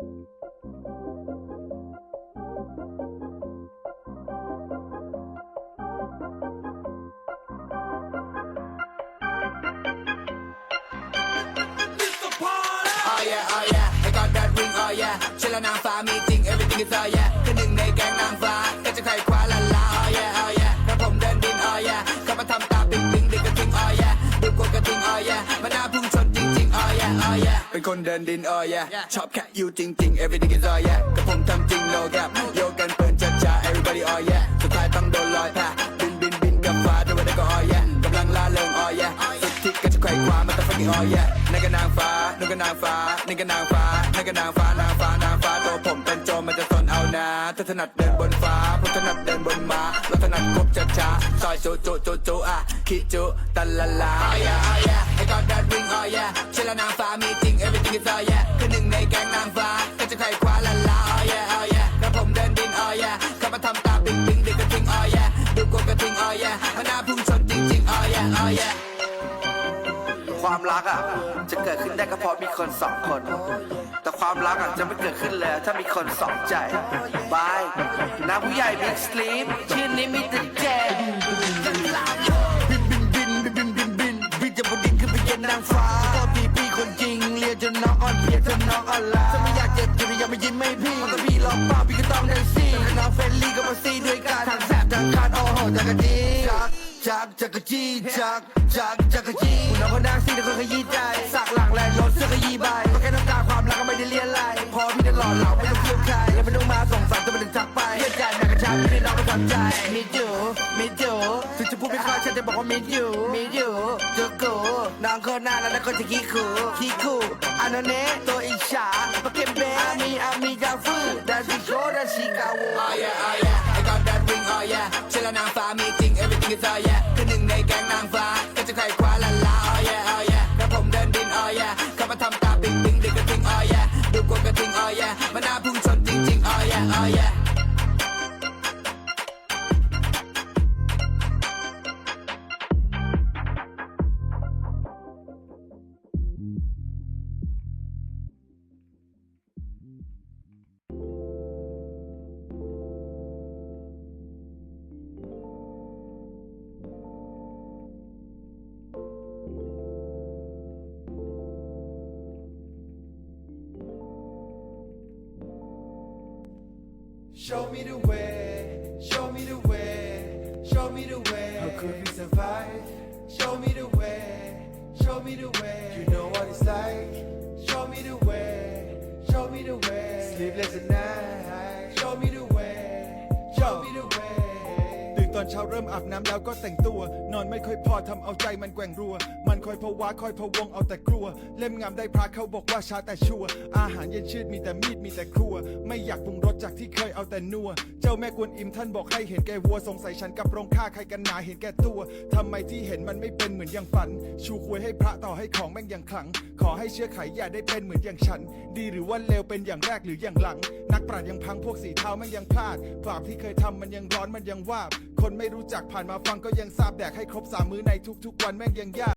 Oh yeah, oh yeah, I got that ring, oh yeah เชื่อแล้วนางฟ้ามีจริง everything is oh yeah คือหนึ่งในแก๊งนางฟ้า ก็จะใครคว้า คนเดินดิน oh yeah ชอบแค่อยู่จริงๆ everything is oh yeah กระผมทำจริง no gap โยกันเปินจัดจ้า everybody oh yeah สุดท้ายต้องโดนลอยแพบินบินบินกับฟ้าด้วยได้ก็ oh yeah กำลังล่าเริง oh yeah สุดที่ก็จะใครคว้ามันต้อง fucking oh yeah นั่นก็นางฟ้านั่นก็นางฟ้านี่ก็นางฟ้านั่นก็นางฟ้านางฟ้านางฟ้าตัวผมเป็นโจรมันจะสนเอานะถ้าถนัดเดินบนฟ้าผมถนัดเดินบนม้าเราถนัดคบช้าช้าๆซอยโจโจโจโจอะคิจุตันละลา oh yeah oh yeah I got that ring oh yeah เชื่อแล้วนางฟ้ามีจริง everything is oh yeah คือหนึ่งในแก๊งนางฟ้าก็จะใครคว้าละลา oh yeah oh yeah แล้วผมเดินดิน oh yeah เข้ามาทำตาปิ๊งปิ๊งเดึกกระทิง oh yeah ดูกดกระทิง oh yeah มันน่าพุ่งชนจริงๆ oh yeah oh yeah ความรักอะจะเกิดขึ้นได้ก็เพราะมีคนสองคน แต่ความรักอะจะไม่เกิดขึ้นเลยถ้ามีคนสองใจบายน้าผู้ใหญ่บิ๊กสลีปชื่อนี้มีแต่แจ จะไม่พี่มันก็พี่ถ้าพี่ลอกป้าพี่ก็ต้องแดนซี่ถ้าน้องเฟรนลี่ก็มาซีด้วยกันทางแสบทางการโอ้โหจักรจีจักจักจักรจีจักจักจักรจีน้องคนดังซีแต่คนขยี้ใจสักหลังแลนรถเสื้อขยี้ใบก็แค่น้องกาความรักก็ไม่ได้เลียนไล่พอพี่จะหล่อเหลาไม่ต้องเคี่ยวใครแล้วไม่ต้องมาส่งสารจะไม่ได้จักไปเลียใจ แม่กระชากพี่ได้น้องก็ทำใจมิดอยู่มิดอยู่ถึงจะพูดไม่ค่อยฉันจะบอกว่ามิดอยู่มิดอยู่จุกกูน้องคนน่ารักแล้วก็จะขี้ขู่ขี้ขู่อันนั้นเนตัวอิจฉาปะเก็บเบอามีอามีกาฟืดาซิโกดาซิกาโว oh yeah oh yeah I got that ring oh yeah เชื่อแล้วนางฟ้ามีจริง everything is oh yeah คือหนึ่งในแก๊งนางฟ้าก็จะใครคว้าละลา oh yeah oh yeah แล้วผมเดินดิน oh yeah เข้ามาทำตาปิ๊งปิ๊งดึกกระทิง oh yeah ดูกดกระทิง oh yeah มันน่าพุ่งชน Show me the way, show me the way, show me the way. How could we survive? Show me the way, show me the way. You know what it's like. Show me the way, show me the way. Sleepless at night. อนเช้าเริ่มอาบน้ำแล้วก็แต่งตัว นอนไม่ค่อยพอทำเอาใจมันแกว่งรัว มันคอยพะวาคอยพะวงเอาแต่กลัว เล่มงามได้พระเขาบอกว่าช้าแต่ชัว อาหารเย็นชืดมีแต่มีดมีแต่ครัว ไม่อยากปรุงรสจากที่เคยเอาแต่นัว เจ้าแม่กวนอิมท่านบอกให้เห็นแก่วัวสงสัยฉันกับโรงฆ่าใครกันหนาเห็นแก่ตัวทำไมที่เห็นมันไม่เป็นเหมือนอย่างฝัน ชูควยให้พระต่อให้ของแม่งอย่างขลัง ขอให้เชื่อไขอย่าได้เป็นเหมือนอย่างฉัน ดีหรือว่าเลวเป็นอย่างแรกหรืออย่างหลัง นักปราชญ์ยังพังพวกสีเทาแม่งยังพลาดบาปที่เคยทำมันยังร้อนมันยังวาบ คนไม่รู้จักผ่านมาฟังก็ยังทราบแดกให้ครบสามมื้อในทุกๆ วันแม่งยังยาก